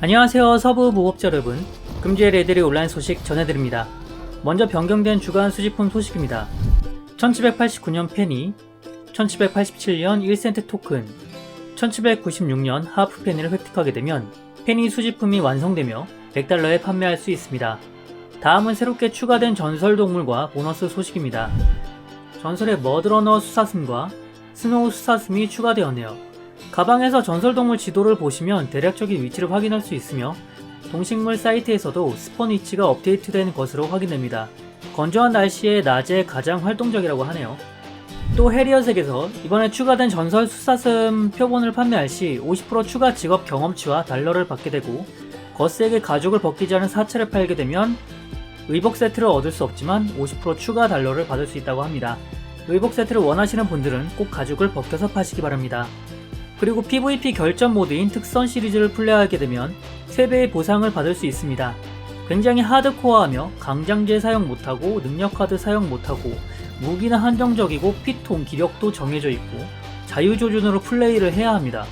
안녕하세요 서부 무법자 여러분. 금주의 레들이 온라인 소식 전해드립니다. 먼저 변경된 주간 수집품 소식입니다. 1789년 페니 1787년 1센트 토큰 1796년 하프 페니를 획득하게 되면 페니 수집품이 완성되며 100달러에 판매할 수 있습니다. 다음은 새롭게 추가된 전설 동물과 보너스 소식입니다. 전설의 머드러너 수사슴과 스노우 수사슴이 추가되었네요 가방에서 전설동물 지도를 보시면 대략적인 위치를 확인할 수 있으며 동식물 사이트에서도 스폰 위치가 업데이트된 것으로 확인됩니다. 건조한 날씨에 낮에 가장 활동적이라고 하네요. 또 해리어색에서 이번에 추가된 전설 수사슴 표본을 판매할 시 50% 추가 직업 경험치와 달러를 받게 되고 거스에게 가죽을 벗기지 않은 사체를 팔게 되면 의복 세트를 얻을 수 없지만 50% 추가 달러를 받을 수 있다고 합니다. 의복 세트를 원하시는 분들은 꼭 가죽을 벗겨서 파시기 바랍니다. 그리고 PVP 결전 모드인 특선 시리즈를 플레이하게 되면 3배의 보상을 받을 수 있습니다. 굉장히 하드코어하며 강장제 사용 못하고 능력 카드 사용 못하고 무기는 한정적이고 피통 기력도 정해져 있고 자유조준으로 플레이를 해야 합니다.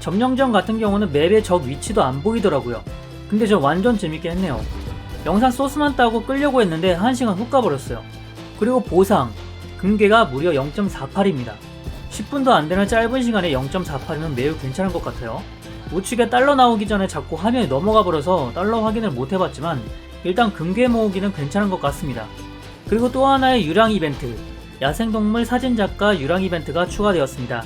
점령전 같은 경우는 맵의 적 위치도 안 보이더라고요. 근데 저 완전 재밌게 했네요. 영상 소스만 따고 끌려고 했는데 1시간 훅 가버렸어요. 그리고 보상, 금괴가 무려 0.48입니다. 10분도 안 되는 짧은 시간에 0.48이면 매우 괜찮은 것 같아요. 우측에 달러 나오기 전에 자꾸 화면이 넘어가 버려서 달러 확인을 못 해봤지만 일단 금괴 모으기는 괜찮은 것 같습니다. 그리고 또 하나의 유랑 이벤트, 야생동물 사진작가 유랑 이벤트가 추가되었습니다.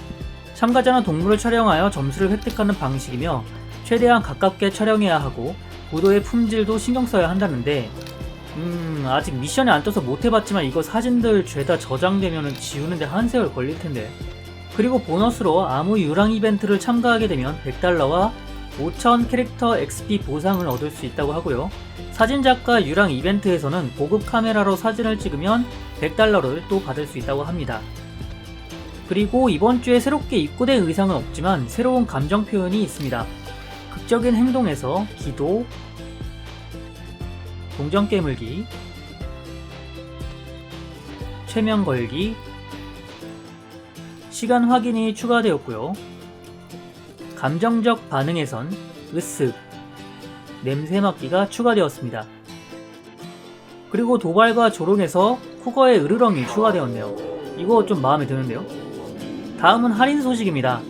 참가자는 동물을 촬영하여 점수를 획득하는 방식이며 최대한 가깝게 촬영해야 하고 구도의 품질도 신경 써야 한다는데 음 아직 미션이 안 떠서 못 해봤지만 이거 사진들 죄다 저장되면 지우는데 한 세월 걸릴 텐데 그리고 보너스로 아무 유랑 이벤트를 참가하게 되면 100달러와 5000 캐릭터 XP 보상을 얻을 수 있다고 하고요. 사진작가 유랑 이벤트에서는 고급 카메라로 사진을 찍으면 100달러를 또 받을 수 있다고 합니다. 그리고 이번 주에 새롭게 입고된 의상은 없지만 새로운 감정 표현이 있습니다. 극적인 행동에서 기도, 동전 깨물기, 최면 걸기, 시간 확인이 추가되었고요. 감정적 반응에선 으쓱, 냄새 맡기가 추가되었습니다. 그리고 도발과 조롱에서 쿠거의 으르렁이 추가되었네요. 이거 좀 마음에 드는데요. 다음은 할인 소식입니다.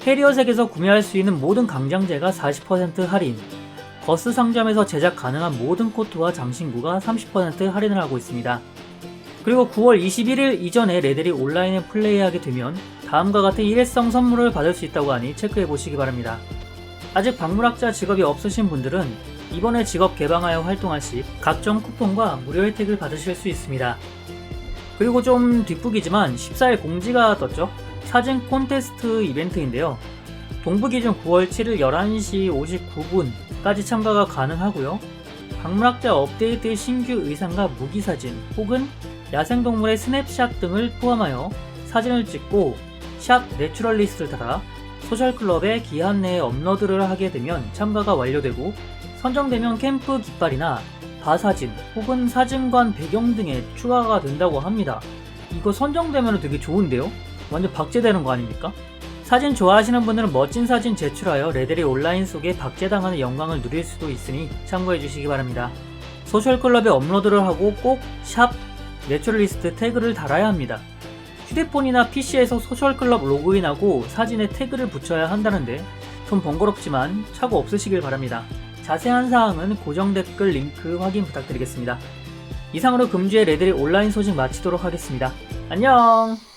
캐리어색에서 구매할 수 있는 모든 강장제가 40% 할인, 거스 상점에서 제작 가능한 모든 코트와 장신구가 30% 할인을 하고 있습니다. 그리고 9월 21일 이전에 레들이 온라인에 플레이하게 되면 다음과 같은 일회성 선물을 받을 수 있다고 하니 체크해 보시기 바랍니다. 아직 박물학자 직업이 없으신 분들은 이번에 직업 개방하여 활동할 시 각종 쿠폰과 무료 혜택을 받으실 수 있습니다. 그리고 좀 뒷북이지만 14일 공지가 떴죠. 사진 콘테스트 이벤트인데요. 동부 기준 9월 7일 11시 59분까지 참가가 가능하고요. 박물학자 업데이트 신규 의상과 무기 사진 혹은 야생동물의 스냅샷 등을 포함하여 사진을 찍고 샵 내추럴리스트를 달아 소셜클럽에 기한 내에 업로드를 하게 되면 참가가 완료되고 선정되면 캠프 깃발이나 바사진 혹은 사진관 배경 등에 추가가 된다고 합니다. 이거 선정되면 되게 좋은데요? 완전 박제되는 거 아닙니까? 사진 좋아하시는 분들은 멋진 사진 제출하여 레들이 온라인 속에 박제당하는 영광을 누릴 수도 있으니 참고해 주시기 바랍니다. 소셜클럽에 업로드를 하고 꼭 샵 내추럴리스트 태그를 달아야 합니다. 휴대폰이나 PC에서 소셜클럽 로그인하고 사진에 태그를 붙여야 한다는데 좀 번거롭지만 차고 없으시길 바랍니다. 자세한 사항은 고정 댓글 링크 확인 부탁드리겠습니다. 이상으로 금주의 레들이 온라인 소식 마치도록 하겠습니다. 안녕!